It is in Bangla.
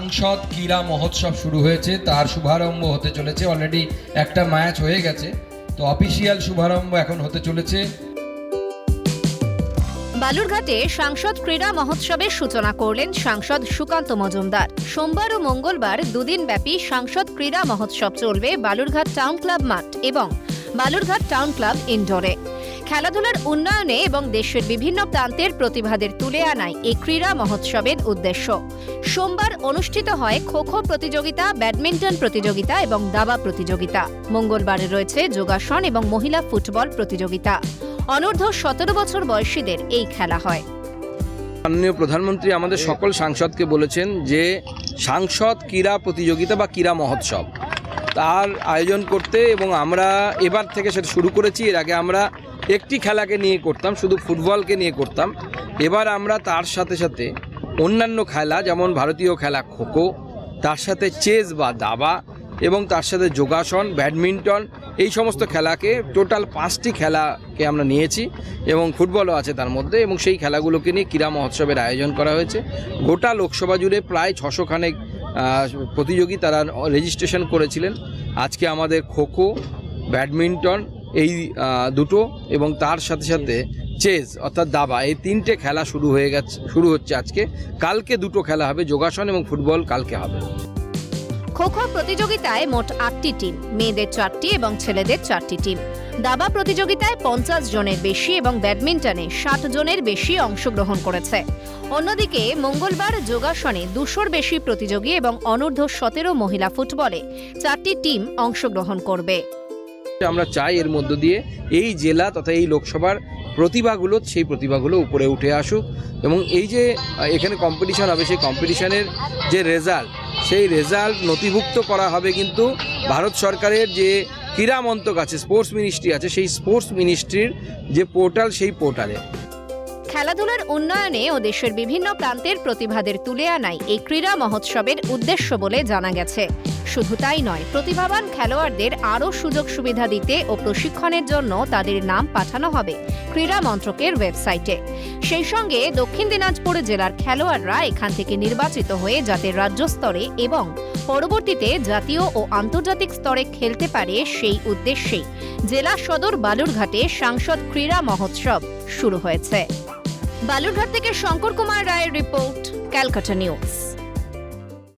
সাংসদ ক্রীড়া মহোৎসব শুরু হয়েছে, তার শুভারম্ভ হতে চলেছে অলরেডি একটা ম্যাচ হয়ে গেছে। তো অফিসিয়াল শুভারম্ভ এখন হতে চলেছে। বালুরঘাটে সাংসদ ক্রীড়া মহোৎসবের সূচনা করলেন সাংসদ সুকান্ত মজুমদার। সোমবার ও মঙ্গলবার দুদিন ব্যাপী সাংসদ ক্রীড়া মহোৎসব চলবে বালুরঘাট টাউন ক্লাব মাঠ এবং বালুরঘাট টাউন ক্লাব ইনডোরে খেলাধুলার উন্নয়নে এবং দেশের বিভিন্ন প্রান্তের প্রতিভাদের তুলে আনাই এই ক্রীড়া মহোৎসবের উদ্দেশ্য। সোমবার অনুষ্ঠিত হয় খো খো প্রতিযোগিতা, ব্যাডমিন্টন প্রতিযোগিতা এবং দাবা প্রতিযোগিতা। মঙ্গলবারে রয়েছে যোগাসন এবং মহিলা ফুটবল প্রতিযোগিতা। অনূর্ধ্ব সতেরো বছর বয়সীদের এই খেলা হয়। মাননীয় প্রধানমন্ত্রী, আমাদের সকল সাংসদকে বলেছেন যে সাংসদ ক্রীড়া প্রতিযোগিতা বা ক্রীড়া মহোৎসব তার আয়োজন করতে এবং আমরা এবার থেকে সেটা শুরু করেছি। এর আগে আমরা একটি খেলাকে নিয়ে করতাম, শুধু ফুটবলকে নিয়ে করতাম। এবার আমরা তার সাথে সাথে অন্যান্য খেলা, যেমন ভারতীয় খেলা খোখো, তার সাথে চেস বা দাবা এবং তার সাথে যোগাসন, ব্যাডমিন্টন, এই সমস্ত খেলাকে, টোটাল পাঁচটি খেলাকে আমরা নিয়েছি এবং ফুটবলও আছে তার মধ্যে এবং সেই খেলাগুলোকে নিয়ে ক্রীড়া মহোৎসবের আয়োজন করা হয়েছে। গোটা লোকসভা জুড়ে প্রায় ছশো খানেক প্রতিযোগী তারা রেজিস্ট্রেশন করেছিলেন। আজকে আমাদের খোখো ব্যাডমিন্টন, এই দুটো এবং তার সাথে সাথে চেস অর্থাৎ দাবা, এই তিনটে খেলা শুরু হয়ে গেছে, শুরু হচ্ছে আজকে। কালকে দুটো খেলা হবে, যোগাসন এবং ফুটবল কালকে হবে। খো খো প্রতিযোগিতায় মোট আটটি টিম, মেয়েদের চারটি এবং ছেলেদের চারটি টিম। দাবা প্রতিযোগিতায় পঞ্চাশ জনের বেশি এবং ব্যাডমিন্টনে ষাট জনের বেশি অংশগ্রহণ করেছে। অন্যদিকে মঙ্গলবার যোগাসনে দুশোর বেশি প্রতিযোগী এবং অনূর্ধ্ব সতেরো মহিলা ফুটবলে চারটি টিম অংশগ্রহণ করবে। আমরা চাই এর মধ্য দিয়ে এই জেলা তথা এই লোকসভার প্রতিভাগুলো, সেই প্রতিভাগুলো উপরে উঠে আসুক এবং এই যে এখানে কম্পিটিশন হবে, সেই কম্পিটিশনের যে রেজাল্ট সেই রেজাল্ট নথিভুক্ত করা হবে কিন্তু ভারত সরকারের যে ক্রীড়া মন্ত্রক আছে স্পোর্টস মিনিস্ট্রি আছে, সেই স্পোর্টস মিনিস্ট্রির যে পোর্টাল সেই পোর্টালে খেলাধুলার উন্নয়নে ও দেশের বিভিন্ন প্রান্তের প্রতিভাদের তুলে আনাই এই ক্রীড়া মহোৎসবের উদ্দেশ্য বলে জানা গেছে। শুধু তাই নয়, প্রতিভাবান খেলোয়াড়দের আরও সুযোগ সুবিধা দিতে ও প্রশিক্ষণের জন্য তাদের নাম পাঠানো হবে ক্রীড়া মন্ত্রকের ওয়েবসাইটে। সেই সঙ্গে দক্ষিণ দিনাজপুর জেলার খেলোয়াড়রা এখান থেকে নির্বাচিত হয়ে যাতে রাজ্য স্তরে এবং পরবর্তীতে জাতীয় ও আন্তর্জাতিক স্তরে খেলতে পারে সেই উদ্দেশ্যেই। জেলা সদর বালুরঘাটে সাংসদ ক্রীড়া মহোৎসব শুরু হয়েছে। বালুরঘাট থেকে শঙ্কর কুমার রায়ের রিপোর্ট ক্যালকাটা নিউজ।